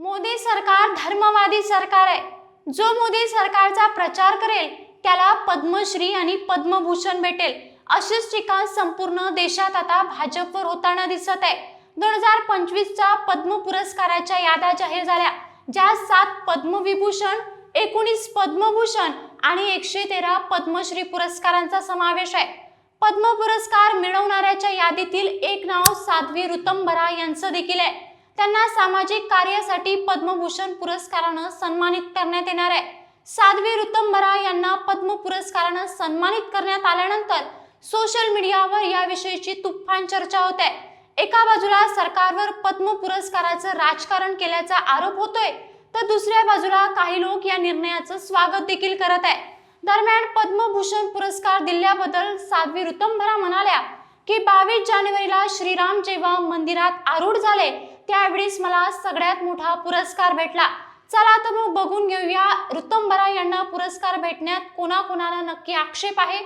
मोदी सरकार धर्मवादी सरकार आहे. जो मोदी सरकारचा प्रचार करेल त्याला पद्मश्री आणि पद्मभूषण भेटेल अशीच टीका संपूर्ण देशात आता भाजपवर होताना दिसत आहे. दोन हजार पंचवीसच्या पद्म पुरस्काराच्या याद्या जाहीर झाल्या ज्या सात पद्मविभूषण एकोणीस पद्मभूषण आणि एकशे तेरा पद्मश्री पुरस्कारांचा समावेश आहे. पद्म पुरस्कार मिळवणाऱ्याच्या यादीतील एक नाव साध्वी ऋतंभरा यांचं देखील आहे. त्यांना सामाजिक कार्यासाठी पद्मभूषण पुरस्कारानं सन्मानित करण्यात येणार आहे. साध्वी ऋतंभरा यांना पद्म पुरस्कारानं सन्मानित करण्यात आल्यानंतर सोशल मीडियावर याविषयीची तुफान चर्चा होत आहे. एका बाजूला सरकारवर पद्म पुरस्काराचं राजकारण केल्याचा आरोप होतोय तर दुसऱ्या बाजूला काही लोक या निर्णयाचं स्वागत देखील करत आहे दरम्यान पद्मभूषण पुरस्कार दिल्याबद्दल साध्वी ऋतंभरा म्हणाल्या की बावीस जानेवारीला श्रीराम जेव्हा मंदिरात आरूढ झाले त्यावेळेस मला सगळ्यात मोठा पुरस्कार भेटला. चला तर मग बघून घेऊया ऋतंभरा यांना पुरस्कार भेटण्यात कोणाकोणाला नक्की आक्षेप आहे.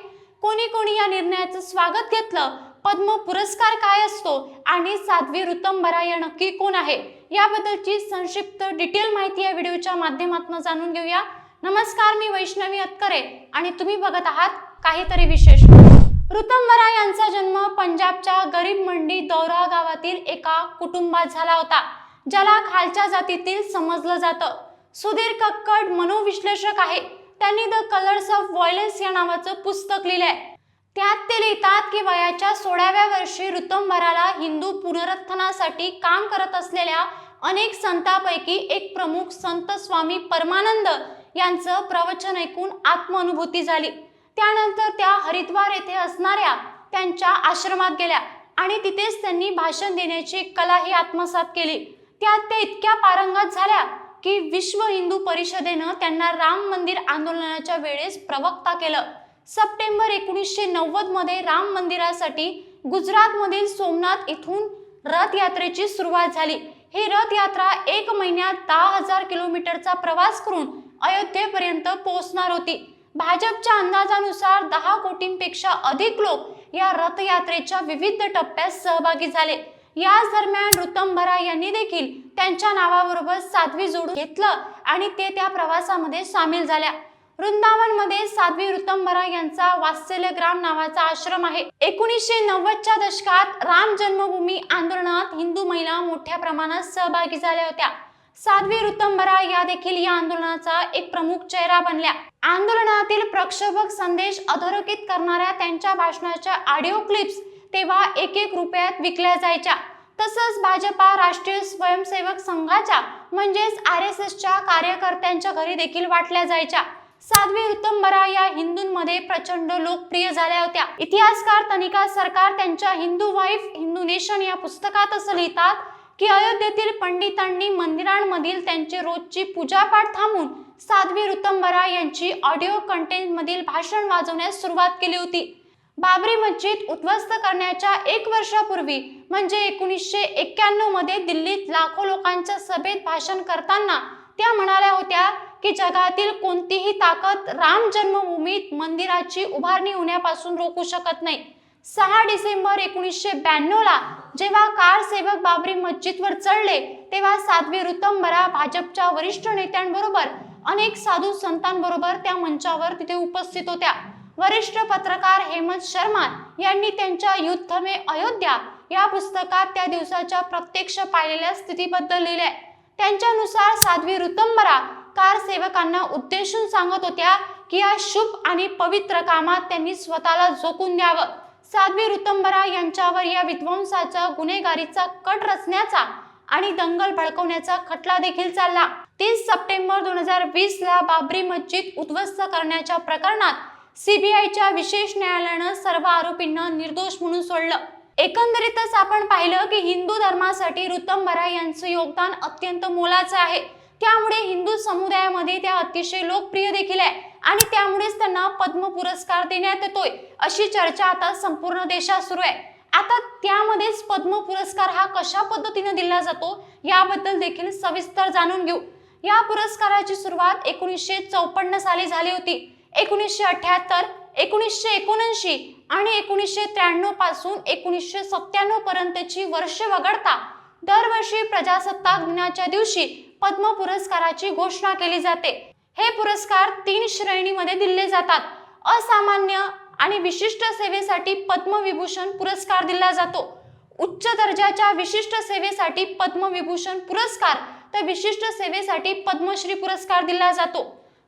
कोणी कोणी या निर्णयाचं स्वागत घेतलं? पद्म पुरस्कार काय असतो? आणि साध्वी ऋतंभरा या नक्की कोण आहे? याबद्दलची संक्षिप्त डिटेल माहिती या व्हिडिओच्या माध्यमातून जाणून घेऊया. नमस्कार मी वैष्णवी अतकरे आणि तुम्ही बघत आहात काहीतरी विशेष. ऋतंबरा यांचा जन्म पंजाबच्या गरीब मंडी दौरा गावातील एका कुटुंबात झाला होता ज्याला खालच्या जातीतील समजलं जातं. सुधीर कक्कड मनोविश्लेषक आहे. त्यांनी द कलर्स ऑफ व्हायलन्स या नावाचं पुस्तक लिहिलंय. त्यात ते लिहितात की वयाच्या सोळाव्या वर्षी ऋतंबराला हिंदू पुनरुत्थानासाठी काम करत असलेल्या अनेक संतांपैकी एक प्रमुख संत स्वामी परमानंद यांचं प्रवचन ऐकून आत्मअनुभूती झाली. त्यानंतर त्या हरिद्वार येथे असणाऱ्या त्यांच्या आश्रमात गेल्या आणि तिथेच त्यांनी भाषण देण्याची कलाही आत्मसात केली. त्यात ते इतक्या पारंगत झाल्या की विश्व हिंदू परिषदेनं त्यांना राम मंदिर आंदोलनाच्या वेळेस प्रवक्ता केलं. सप्टेंबर एकोणीसशे नव्वदमध्ये राम मंदिरासाठी गुजरातमधील सोमनाथ इथून रथयात्रेची सुरुवात झाली. ही रथयात्रा एक महिन्यात दहा हजार किलोमीटरचा प्रवास करून अयोध्येपर्यंत पोहोचणार होती. भाजपच्या अंदाजानुसार दहा कोटींपेक्षा अधिक लोक या रथयात्रेच्या विविध टप्प्यात सहभागी झाले. याच दरम्यान ऋतंभरा यांनी देखील त्यांच्या नावाबरोबर साध्वी जोडून घेतलं आणि ते त्या प्रवासामध्ये सामील झाल्या. वृंदावनमध्ये साध्वी ऋतंभरा यांचा वात्सल्यग्राम नावाचा आश्रम आहे. एकोणीसशे नव्वदच्या दशकात राम जन्मभूमी आंदोलनात हिंदू महिला मोठ्या प्रमाणात सहभागी झाल्या होत्या. साध्वी रुतंबरा या देखील या आंदोलनाचा एक प्रमुख चेहरा बनल्या. आंदोलनातील प्रक्षोभक संदेश अधोरेखित करणाऱ्या त्यांच्या भाषणाच्या ऑडिओ क्लिप्स तेव्हा एक एक रुपयात विकल्या जायच्या. तसंच भाजपा राष्ट्रीय स्वयंसेवक संघाच्या म्हणजेच आर एस एसच्या कार्यकर्त्यांच्या घरी देखील वाटल्या जायच्या. साध्वी ऋतंभरा या हिंदूंमध्ये प्रचंड लोकप्रिय झाल्या होत्या. इतिहासकार तनिका सरकार त्यांच्या हिंदू वाईफ हिंदू नेशन या पुस्तकात असं लिहितात की अयोध्येतील पंडितांनी मंदिरांमधील त्यांची रोजची पूजापाठ थांबून साध्वी ऋतंबरा यांची ऑडिओ कंटेंट मधील भाषण वाजवण्यास सुरुवात केली होती. बाबरी मस्जिद उद्ध्वस्त करण्याच्या एक वर्षापूर्वी म्हणजे एकोणीसशे एक्क्याण्णवमध्ये दिल्लीत लाखो लोकांच्या सभेत भाषण करताना त्या म्हणाल्या होत्या की जगातील कोणतीही ताकद राम जन्मभूमीत मंदिराची उभारणी होण्यापासून रोखू शकत नाही. सहा डिसेंबर एकोणीसशे ब्याण्णवला जेव्हा कार सेवक बाबरी मस्जिदवर चढले तेव्हा साध्वी ऋतंबरा भाजपच्या वरिष्ठ नेत्यांबरोबर अनेक साधू संतांबरोबर त्या मंचावर तिथे उपस्थित होत्या. वरिष्ठ पत्रकार हेमंत शर्मा यांनी त्यांच्या युद्ध मे अयोध्या या पुस्तकात त्या दिवसाच्या प्रत्यक्ष पाहिलेल्या स्थितीबद्दल लिहिले त्यांच्यानुसार साध्वी ऋतंबरा कार सेवकांना उद्देशून सांगत होत्या की या शुभ आणि पवित्र कामात त्यांनी स्वतःला झोकून द्यावं. साध्वी ऋतंबरा यांच्यावर या विध्वंसाचा गुन्हेगारीचा कट रचण्याचा आणि दंगल भडकवण्याचा खटला देखील चालला. तीस सप्टेंबर दोन हजार वीस ला बाबरी मस्जिद उद्ध्वस्त करण्याच्या प्रकरणात सीबीआयच्या विशेष न्यायालयानं सर्व आरोपींना निर्दोष म्हणून सोडलं. एकंदरीतच आपण पाहिलं की हिंदू धर्मासाठी ऋतंबरा यांचं योगदान अत्यंत मोलाचं आहे. त्यामुळे हिंदू समुदायामध्ये त्या अतिशय लोकप्रिय देखील आहे. आणि त्यामुळेच त्यांना पद्म पुरस्कार देण्यात येतोय. अशी चर्चा आता संपूर्ण देशात सुरू आहे. आता त्यामध्येच पद्म पुरस्कार हा कशा पद्धतीने दिला जातो याबद्दल देखील सविस्तर जाणून घेऊ. या पुरस्काराची सुरुवात एकोणीसशे चौपन्न साली झाली होती. एकोणीसशे अठ्याहत्तर एकोणीसशे एकोणऐंशी आणि एकोणीसशे त्र्याण्णवपासून एकोणीसशे सत्त्याण्णव पर्यंतची वर्ष वगळता दरवर्षी प्रजासत्ताक दिनाच्या दिवशी पद्म पुरस्काराची घोषणा केली जाते. हे पुरस्कार तीन श्रेणीमध्ये दिले जातात. असामान्य आणि विशिष्ट सेवेसाठी पद्मविभूषण पुरस्कार दिला जातो. उच्च दर्जाच्या विशिष्ट सेवेसाठी पद्मविभूषण पुरस्कार तर विशिष्ट सेवेसाठी पद्मश्री पुरस्कार दिला जातो.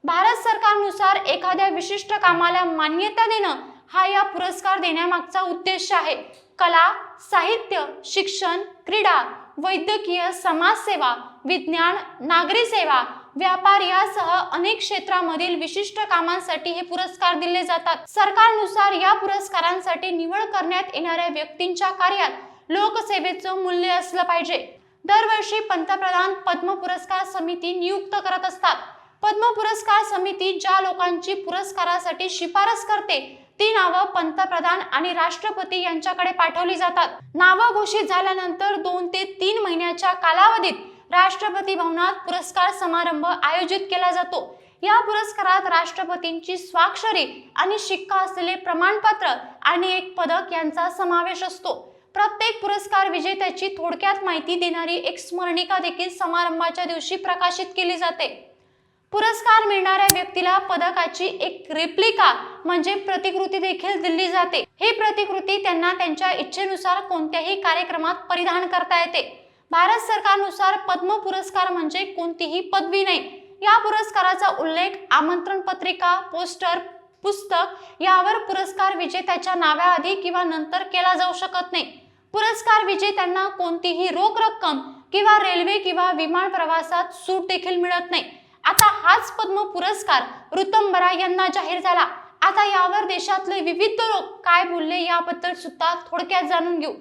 भारत सरकारनुसार एखाद्या विशिष्ट कामाला मान्यता देणं हा या पुरस्कार देण्यामागचा उद्देश आहे. कला साहित्य शिक्षण क्रीडा वैद्यकीय समाजसेवा विज्ञान नागरी सेवा व्यापार यासह अनेक क्षेत्रामधील विशिष्ट कामांसाठी हे पुरस्कार दिले जातात. सरकारनुसार या पुरस्कारांसाठी निवड करण्यात येणाऱ्या व्यक्तींच्या कार्यात लोकसेवेचं मूल्य असलं पाहिजे. दरवर्षी पंतप्रधान पद्म पुरस्कार समिती नियुक्त करत असतात. पद्म पुरस्कार समिती ज्या लोकांची पुरस्कारासाठी शिफारस करते ती नावं पंतप्रधान आणि राष्ट्रपती यांच्याकडे पाठवली जातात. नावं घोषित झाल्यानंतर दोन ते तीन महिन्याच्या कालावधीत राष्ट्रपती भवनात पुरस्कार समारंभ आयोजित केला जातो. या पुरस्कारात राष्ट्रपतींची स्वाक्षरी आणि शिक्का असलेले प्रमाणपत्र आणि एक पदक यांचा समावेश असतो. प्रत्येक पुरस्कार विजेत्याची थोडक्यात माहिती देणारी एक स्मरणिका देखील समारंभाच्या दिवशी प्रकाशित केली जाते. पुरस्कार मिळणाऱ्या व्यक्तीला पदकाची एक रेप्लिका म्हणजे प्रतिकृती देखील दिली जाते. ही प्रतिकृती त्यांना त्यांच्या इच्छेनुसार कोणत्याही कार्यक्रमात परिधान करता येते. भारत सरकारनुसार पद्म पुरस्कार म्हणजे कोणतीही पदवी नाही. या पुरस्काराचा उल्लेख आमंत्रण पत्रिका पोस्टर पुस्तक यावर पुरस्कार विजेत्याच्या नावाआधी किंवा नंतर केला जाऊ शकत नाही. पुरस्कार विजेत्यांना कोणतीही रोख रक्कम किंवा रेल्वे किंवा विमान प्रवासात सूट देखील मिळत नाही. आता हाच पद्म पुरस्कार ऋतंबरा यांना जाहीर झाला. आता यावर देशातले विविध लोक काय बोलले याबद्दल सुद्धा थोडक्यात जाणून घेऊ.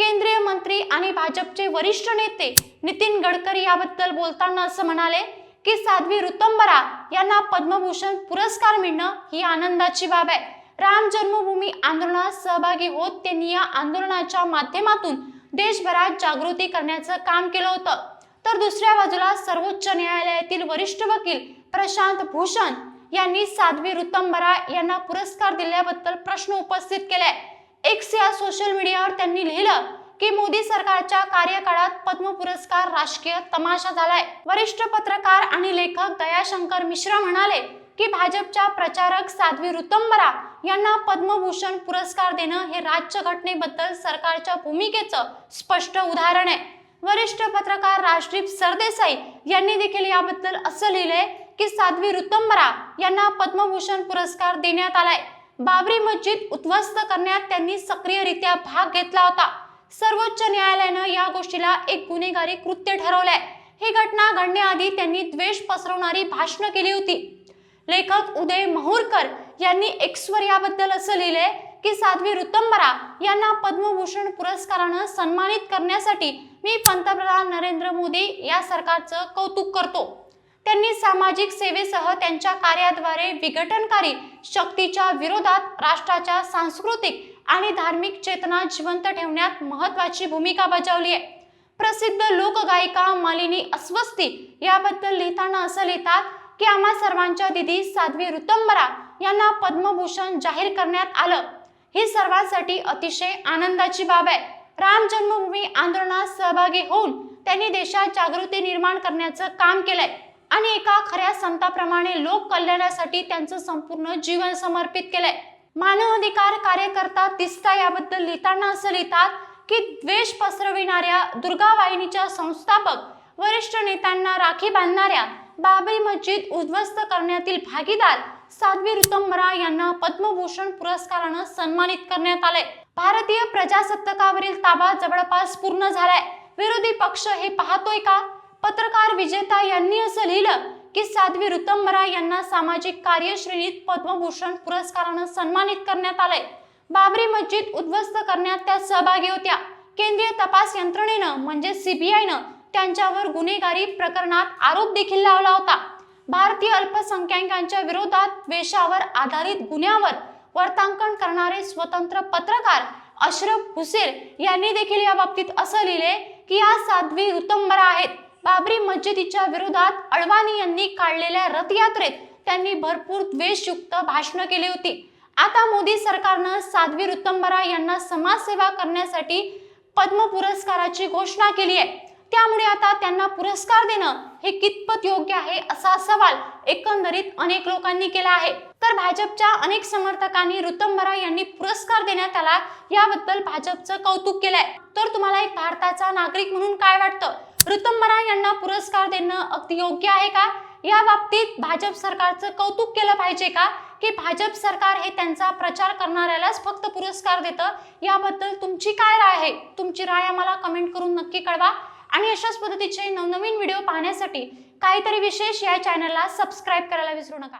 केंद्रीय मंत्री आणि भाजपचे वरिष्ठ नेते नितीन गडकरी याबद्दल बोलताना असं म्हणाले की साध्वी ऋतंबरा यांना पद्मभूषण पुरस्कार मिळणं ही आनंदाची बाब आहे. राम जन्मभूमी आंदोलनात सहभागी होत त्यांनी या आंदोलनाच्या माध्यमातून देशभरात जागृती करण्याचं काम केलं होतं. तर दुसऱ्या बाजूला सर्वोच्च न्यायालयातील वरिष्ठ वकील प्रशांत भूषण यांनी साध्वी ऋतंबरा यांना पुरस्कार दिल्याबद्दल प्रश्न उपस्थित केलाय एक्स या सोशल मीडियावर त्यांनी लिहिलं की मोदी सरकारच्या कार्यकाळात पद्म पुरस्कार राजकीय तमाशा झालाय. वरिष्ठ पत्रकार आणि लेखक दयाशंकर मिश्रा म्हणाले की भाजपच्या प्रचारक साध्वी ऋतंबरा यांना पद्मभूषण पुरस्कार देणं हे राज्यघटनेबद्दल सरकारच्या भूमिकेचं स्पष्ट उदाहरण आहे. वरिष्ठ पत्रकार राजदीप सरदेसाई यांनी देखील याबद्दल असं लिहिलंय की साध्वी ऋतंबरा यांना पद्मभूषण पुरस्कार देण्यात आलाय. बाबरी मस्जिद उद्ध्वस्त करण्यात त्यांनी सक्रियरित्या भाग घेतला होता. सर्वोच्च न्यायालयानं या गोष्टीला एक गुन्हेगारी कृत्य ठरवलंय. ही घटना घडण्याआधी त्यांनी द्वेष पसरवणारी भाषणं केली होती. लेखक उदय महुरकर यांनी एक्सवर याबद्दल असं लिहिलंय की साध्वी ऋतंबरा यांना पद्मभूषण पुरस्कारानं सन्मानित करण्यासाठी मी पंतप्रधान नरेंद्र मोदी या सरकारचं कौतुक करतो. त्यांनी सामाजिक सेवेसह त्यांच्या कार्याद्वारे विघटनकारी शक्तीच्या विरोधात राष्ट्राच्या सांस्कृतिक आणि धार्मिक चेतना जिवंत ठेवण्यात महत्वाची भूमिका बजावली आहे. प्रसिद्ध लोकगायिका मालिनी अस्वस्ती याबद्दल लिहिताना असं लिहितात की आम्हा सर्वांच्या दिदी साध्वी ऋतंबरा यांना पद्मभूषण जाहीर करण्यात आलं. ही सर्वांसाठी अतिशय आनंदाची बाब आहे. राम जन्मभूमी आंदोलनात सहभागी होऊन त्यांनी देशात जागृती निर्माण करण्याचं काम केलंय. आणि एका खऱ्या संताप्रमाणे लोक कल्याणासाठी त्यांचं संपूर्ण जीवन समर्पित केलंय. मानव अधिकार कार्यकर्ता तिस्ता याबद्दल लिहिताना असं लिहितात की द्वेष पसरविणाऱ्या दुर्गा वाहिनीच्या संस्थापक वरिष्ठ नेत्यांना राखी बांधणाऱ्या बाबरी मस्जिद उद्ध्वस्त करण्यातील भागीदार साध्वी ऋतंबरा यांना पद्मभूषण पुरस्कारानं सन्मानित करण्यात आले भारतीय प्रजासत्ताकावरील ताबा जवळपास पूर्ण झालाय. विरोधी पक्ष हे पाहतोय का? पत्रकार विजेता यांनी असं लिहिलं की साध्वी ऋतंबरा यांना सामाजिक कार्यश्रेणीत पद्मभूषण पुरस्कारानं सन्मानित करण्यात आलंय. बाबरी मस्जिद उद्ध्वस्त करण्यात त्या सहभागी होत्या. केंद्रीय तपास यंत्रणेनं म्हणजे सीबीआयनं त्यांच्यावर गुन्हेगारी प्रकरणात आरोप देखील लावला होता. भारतीय अल्पसंख्याकांच्या विरोधात द्वेषावर आधारित गुन्ह्यावर वर्तांकन करणारे स्वतंत्र पत्रकार अशरफ हुसेर यांनी देखील या बाबतीत असं लिहिले की या साध्वी ऋतंबरा आहेत. बाबरी मस्जिदीच्या विरोधात अडवाणी यांनी काढलेल्या रथयात्रेत त्यांनी भरपूर द्वेषयुक्त भाषणं केली होती. आता मोदी सरकारनं साध्वी रुत्तंबरा यांना समाजसेवा करण्यासाठी पद्म पुरस्काराची घोषणा केली आहे. त्यामुळे आता त्यांना पुरस्कार देणं हे कितपत योग्य आहे असा सवाल एकंदरीत अनेक लोकांनी केला आहे. तर भाजपच्या अनेक समर्थकांनी रुतंबरा यांनी पुरस्कार देण्यात आला याबद्दल भाजपचं कौतुक केलंय. तर तुम्हाला एक भारताचा नागरिक म्हणून काय वाटतं? ऋतंबरा यांना पुरस्कार देणं अगदी योग्य आहे का? या बाबतीत भाजप सरकारचं कौतुक केलं पाहिजे का? की भाजप सरकार हे त्यांचा प्रचार करणाऱ्यालाच फक्त पुरस्कार देतं? याबद्दल तुमची काय राय आहे? तुमची राय आम्हाला कमेंट करून नक्की कळवा. आणि अशाच पद्धतीचे नवनवीन व्हिडिओ पाहण्यासाठी काहीतरी विशेष या चॅनलला सबस्क्राईब करायला विसरू नका.